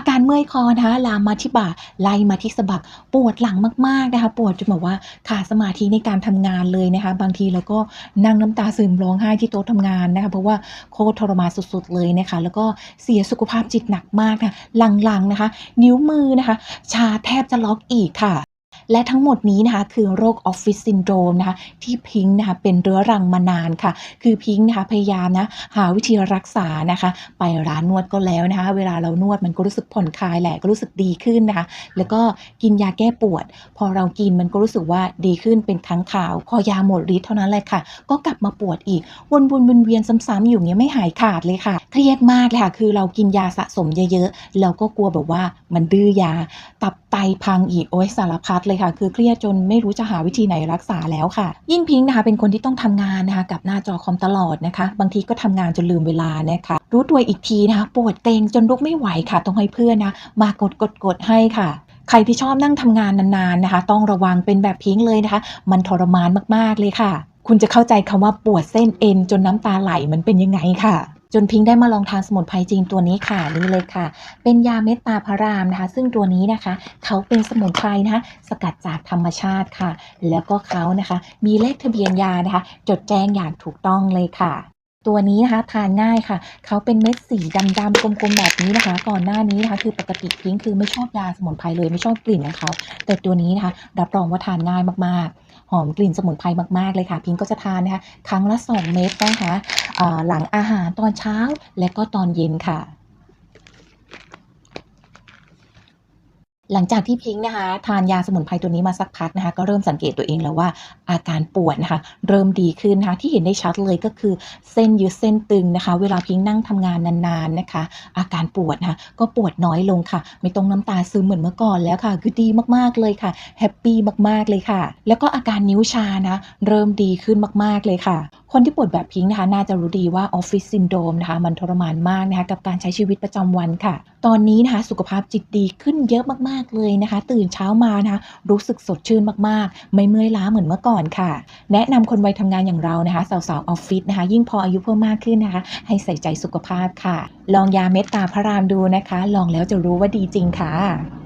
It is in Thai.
อาการเมื่อยคอนะคะลามมาที่บ่าไล่มาที่สะบักปวดหลังมากๆนะคะปวดจนแบบว่าขาดสมาธิในการทำงานเลยนะคะ บางทีเราก็นั่งน้ำตาซึมร้องไห้ที่โต๊ะทำงานนะคะเพราะว่าโคตรทรมานสุดๆเลยนะคะ แล้วก็เสียสุขภาพจิตหนักมากค่ะหลังๆนะคะ นิ้วมือนะคะ ชาแทบจะล็อกอีกค่ะ และทั้งหมดนี้นะคะคือโรคออฟฟิศซินโดรมนะคะที่พิงค์นะคะเป็นเรื้อรังมานานค่ะ คือพิงค์นะคะพยายามนะหาวิธีรักษานะคะ ไปร้านนวดก็แล้วนะคะ เวลาเรานวดมันก็รู้สึกผ่อนคลายแหละก็รู้สึกดีขึ้นนะคะ แล้วก็กินยาแก้ปวด พอเรากินมันก็รู้สึกว่าดีขึ้นเป็นครั้งคราว พอยาหมดฤทธิ์เท่านั้นแหละค่ะ ก็กลับมาปวดอีกวนๆวนเวียนซ้ำๆอยู่เงี้ยไม่หายขาดเลยค่ะ เครียดมากเลยค่ะ คือเรากินยาสะสมเยอะๆแล้วก็กลัวแบบว่ามันดื้อยาตับ ไตพังอีกโอ้ยสารพัดเลยค่ะ คือเครียดจนไม่รู้จะหาวิธีไหนรักษาแล้วค่ะ ยิ่งพิงค์นะคะเป็นคนที่ต้องทำงานนะคะกับหน้าจอคอมตลอดนะคะ บางทีก็ทำงานจนลืมเวลานะคะรู้ตัวอีกทีนะคะปวดเกร็งจนลุกไม่ไหวค่ะ ต้องให้เพื่อนนะมากดกดกดให้ค่ะใครที่ชอบนั่งทำงานนานๆนะคะ ต้องระวังเป็นแบบพิงเลยนะคะ มันทรมานมากๆเลยค่ะ คุณจะเข้าใจคำว่าปวดเส้นเอ็นจนน้ำตาไหลมันเป็นยังไงค่ะ จนพิงค์ได้มาลองทานสมุนไพรจีนตัวนี้ค่ะนี่เลยค่ะ เป็นยาเม็ดตาพระรามนะคะ ซึ่งตัวนี้นะคะ เขาเป็นสมุนไพรนะคะสกัดจากธรรมชาติค่ะ แล้วก็เขานะคะ มีเลขทะเบียนยานะคะ จดแจ้งอย่างถูกต้องเลยค่ะ ตัวนี้นะคะทานง่ายค่ะ เขาเป็นเม็ดสีดำๆกลมๆแบบนี้นะคะ ก่อนหน้านี้นะคะ คือปกติพิงคือไม่ชอบยาสมุนไพรเลยไม่ชอบกลิ่นของเขาแต่ตัวนี้นะคะ รับรองว่าทานง่ายมากๆ หอมกลิ่นสมุนไพรมากๆเลยค่ะ พิงก็จะทานนะคะ ครั้งละ 2 เม็ดนะคะหลังอาหารตอนเช้าและก็ตอนเย็นค่ะ หลังจากที่พิงค์นะคะทานยาสมุนไพรตัวนี้มาสักพักนะคะก็เริ่มสังเกตตัวเองแล้วว่าอาการปวดนะคะเริ่มดีขึ้นนะคะที่เห็นได้ชัดเลยก็คือเส้นยึดเส้นตึงนะคะ เวลาพิงค์นั่งทำงานนานๆนะคะ อาการปวดนะคะก็ปวดน้อยลงค่ะ ไม่ต้องน้ำตาซึมเหมือนเมื่อก่อนแล้วค่ะ คือดีมากๆเลยค่ะแฮปปี้มากๆเลยค่ะ แล้วก็อาการนิ้วชานะเริ่มดีขึ้นมากๆเลยค่ะ คนที่ปวดแบบพิงค์นะคะน่าจะรู้ดีว่าออฟฟิศซินโดรมนะคะมันทรมานมากนะคะกับการใช้ชีวิตประจำวันค่ะ ตอนนี้นะคะสุขภาพจิตดีขึ้นเยอะมากๆเลยนะคะ ตื่นเช้ามานะคะรู้สึกสดชื่นมากๆ ไม่เมื่อยล้าเหมือนเมื่อก่อนค่ะ แนะนำคนวัยทำงานอย่างเรานะคะสาวๆออฟฟิศนะคะ ยิ่งพออายุเพิ่มมากขึ้นนะคะ ให้ใส่ใจสุขภาพค่ะ ลองยาเม็ดตาพระรามดูนะคะ ลองแล้วจะรู้ว่าดีจริงค่ะ